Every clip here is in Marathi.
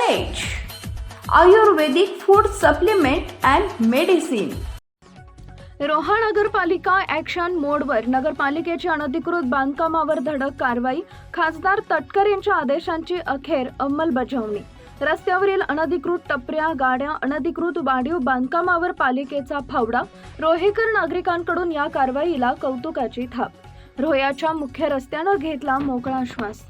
Ayurvedic food supplement and medicine Roha नगरपालिका ॲक्शन मोडवर नगरपालिकेच्या अनधिकृत बांधकामावर धडक कारवाई. खासदार तटकर यांच्या आदेशांची अखेर अंमलबजावणी. रस्त्यावरील अनधिकृत टपऱ्या गाड्या अनधिकृत वाढीव बांधकामावर पालिकेचा फावडा. रोहेकर नागरिकांकडून या कारवाईला कौतुकाची थाप. रोह्याच्या मुख्य रस्त्यानं घेतला मोकळा श्वास.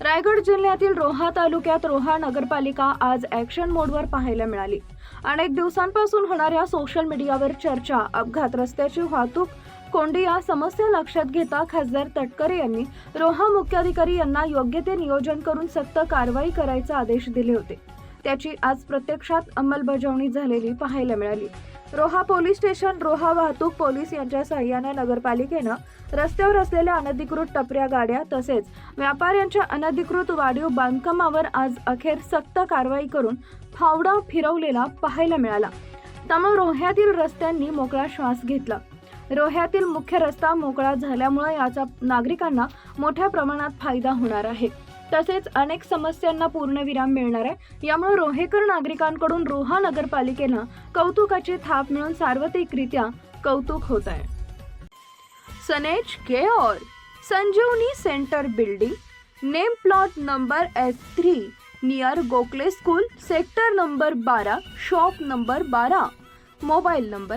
रायगड जिल्ह्यातील रोहा तालुक्यात रोहा नगरपालिका आज ॲक्शन मोडवर पाहायला मिळाली. अनेक दिवसांपासून होणाऱ्या सोशल मीडियावर चर्चा अपघात रस्त्याची वाहतूक कोंडी या समस्या लक्षात घेता खासदार तटकरे यांनी रोहा मुख्याधिकारी यांना योग्य ते नियोजन करून सक्त कारवाई करायचे आदेश दिले होते. त्याची आज प्रत्यक्षात अंमलबजावणी झालेली पाहायला मिळाली. रोहा पोलीस स्टेशन रोहा वाहतूक पोलीस यांच्या सहाय्याने नगरपालिकेनं रस्त्यावर असलेल्या अनधिकृत टपऱ्या गाड्या तसेच व्यापाऱ्यांच्या अनधिकृत वाढीव बांधकामावर आज अखेर सक्त कारवाई करून फावडा फिरवलेला पाहायला मिळाला. त्यामुळे रोह्यातील रस्त्यांनी मोकळा श्वास घेतला. रोह्यातील मुख्य रस्ता मोकळा झाल्यामुळे याचा नागरिकांना मोठ्या प्रमाणात फायदा होणार आहे. तसेच अनेक समस्यांना पूर्णविराम मिळणार आहे. यामुळे रोहेकर नागरिकांकडून रोहा नगरपालिकेला कौतुकाची थाप मिळून सार्वत्रिकरित्या कौतुक होत आहे. सनेज K care Sanjeevani centre building. Name plot number S three. Near Gokhale school. Sector number बारा. शॉप नंबर बारा. Mobile number